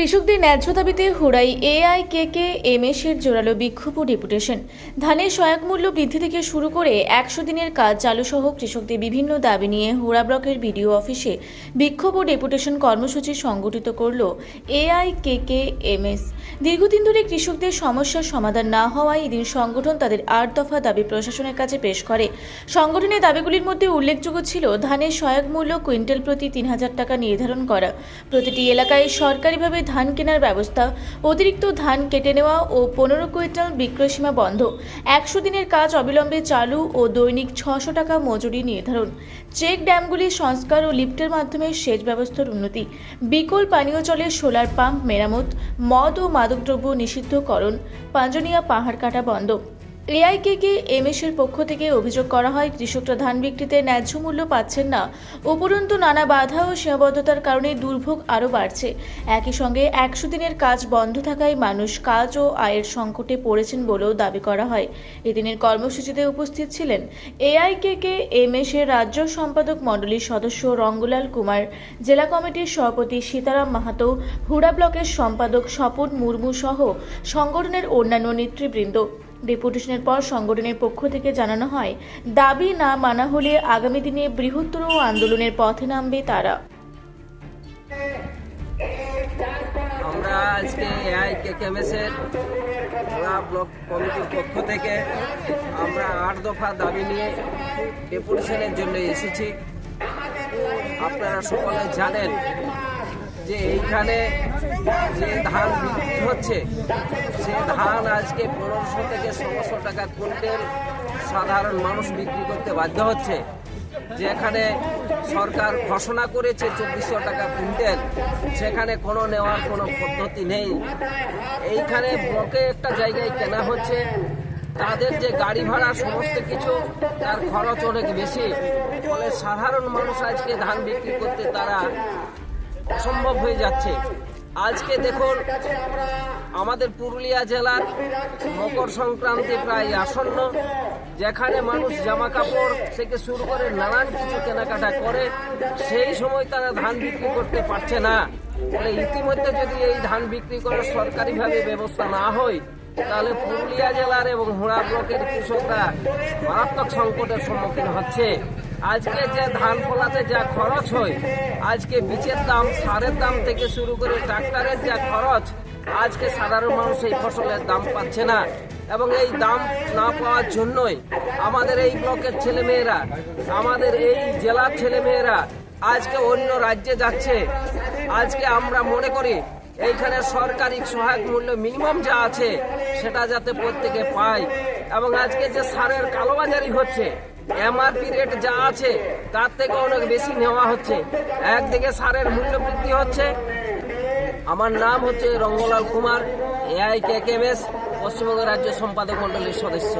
কৃষকদের ন্যায্য দাবিতে হুড়াই এআইকেকে এমএস এর জোরালো বিক্ষোভ ও ডেপুটেশন। ধানের সহায়ক মূল্য বৃদ্ধি থেকে শুরু করে একশো দিনের কাজ চালু সহ কৃষকদের বিভিন্ন দাবি নিয়ে হুড়া ব্লকের বিডিও অফিসে বিক্ষোভ ও ডেপুটেশন কর্মসূচি সংগঠিত করল এআইকেকে এমএস দীর্ঘদিন ধরে কৃষকদের সমস্যার সমাধান না হওয়ায় এদিন সংগঠন তাদের আট দফা দাবি প্রশাসনের কাছে পেশ করে। সংগঠনের দাবিগুলির মধ্যে উল্লেখযোগ্য ছিল ধানের সহায়ক মূল্য কুইন্টাল প্রতি তিন হাজার টাকা নির্ধারণ করা। প্রতিটি এলাকায় সরকারিভাবে ধান কেনার ব্যবস্থা, অতিরিক্ত ধান কেটে নেওয়া ও পনেরো কুইন্টাল বিক্রয়সীমা বন্ধ। একশো দিনের কাজ অবিলম্বে চালু ও দৈনিক ছশো টাকা মজুরি নির্ধারণ। চেক ড্যামগুলি সংস্কার ও লিফটের মাধ্যমে সেচ ব্যবস্থার উন্নতি। বিকল পানীয় জলের সোলার পাম্প মেরামত, মদ ও মাদকদ্রব্য নিষিদ্ধকরণ, পাঞ্জনিয়া পাহাড় কাটা বন্ধ। এআইকেকে এমএস এর পক্ষ থেকে অভিযোগ করা হয়, কৃষকরা ধান বিক্রিতে ন্যায্য মূল্য পাচ্ছেন না। উপরন্তু নানা বাধা ও সীমাবদ্ধতার কারণে দুর্ভোগ আরও বাড়ছে। একই সঙ্গে একশো দিনের কাজ বন্ধ থাকায় মানুষ কাজ ও আয়ের সংকটে পড়েছেন বলেও দাবি করা হয়। এদিনের কর্মসূচিতে উপস্থিত ছিলেন এআইকেকে এমএস এর রাজ্য সম্পাদক মণ্ডলীর সদস্য রঙ্গলাল কুমার, জেলা কমিটির সভাপতি সীতারাম মাহাতো, হুড়া ব্লকের সম্পাদক স্বপন মুর্মু সহ সংগঠনের অন্যান্য নেতৃবৃন্দ। ডেপুটেশনের পর সংগঠনের পক্ষ থেকে জানানো হয়, দাবি না মানা হলে আগামী দিনে বৃহত্তর আন্দোলনের পথে নামবে তারা। আমরা আজকে ব্লক কমিটির পক্ষ থেকে আমরা আট দফা দাবি নিয়ে ডেপুটেশনের জন্য এসেছি। আপনারা সকলে জানেন যে এইখানে যে ধান বিক্রি হচ্ছে, সে ধান আজকে পনেরোশো থেকে ষোলোশো টাকা কুইন্টাল সাধারণ মানুষ বিক্রি করতে বাধ্য হচ্ছে। যেখানে সরকার ঘোষণা করেছে চব্বিশশো টাকা কুইন্টাল, সেখানে কোনো নেওয়ার কোনো পদ্ধতি নেই। এইখানে ব্লকে একটা জায়গায় কেনা হচ্ছে, তাদের যে গাড়ি ভাড়া সমস্ত কিছু, তার খরচ অনেক বেশি। ফলে সাধারণ মানুষ আজকে ধান বিক্রি করতে তারা অসম্ভব হয়ে যাচ্ছে। আজকে দেখুন, আমাদের পুরুলিয়া জেলার মকর সংক্রান্তি প্রায় আসন্ন, যেখানে মানুষ জামা কাপড় থেকে শুরু করে নানান কিছু কেনাকাটা করে, সেই সময় তারা ধান বিক্রি করতে পারছে না। ফলে ইতিমধ্যে যদি এই ধান বিক্রি করার সরকারিভাবে ব্যবস্থা না হয়, তাহলে পুরুলিয়া জেলার এবং হোড়া ব্লকের কৃষকরা মারাত্মক সংকটের সম্মুখীন হচ্ছে। আজকে যে ধান ফলাতে যা খরচ হয়, আজকে বীজের দাম, সারের দাম থেকে শুরু করে ট্রাক্টরের যা খরচ, আজকে সাধারণ মানুষ এই ফসলের দাম পাচ্ছে না। এবং এই দাম না পাওয়ার জন্যই আমাদের এই ব্লকের ছেলেমেয়েরা, আমাদের এই জেলার ছেলেমেয়েরা আজকে অন্য রাজ্যে যাচ্ছে। আজকে আমরা মনে করি এইখানে সরকারি সহায়ক মূল্য মিনিমাম যা আছে, সেটা যাতে প্রত্যেকে পায়। এবং আজকে যে সারের কালোবাজারি হচ্ছে এমআরপি রেট যা আছে, তার থেকে অনেক বেশি নেওয়া হচ্ছে। একদিকে সারের মূল্য বৃদ্ধি হচ্ছে। আমার নাম হচ্ছে রঙ্গলাল কুমার এআই কে পশ্চিমবঙ্গ রাজ্য সম্পাদক মন্ডলীর সদস্য।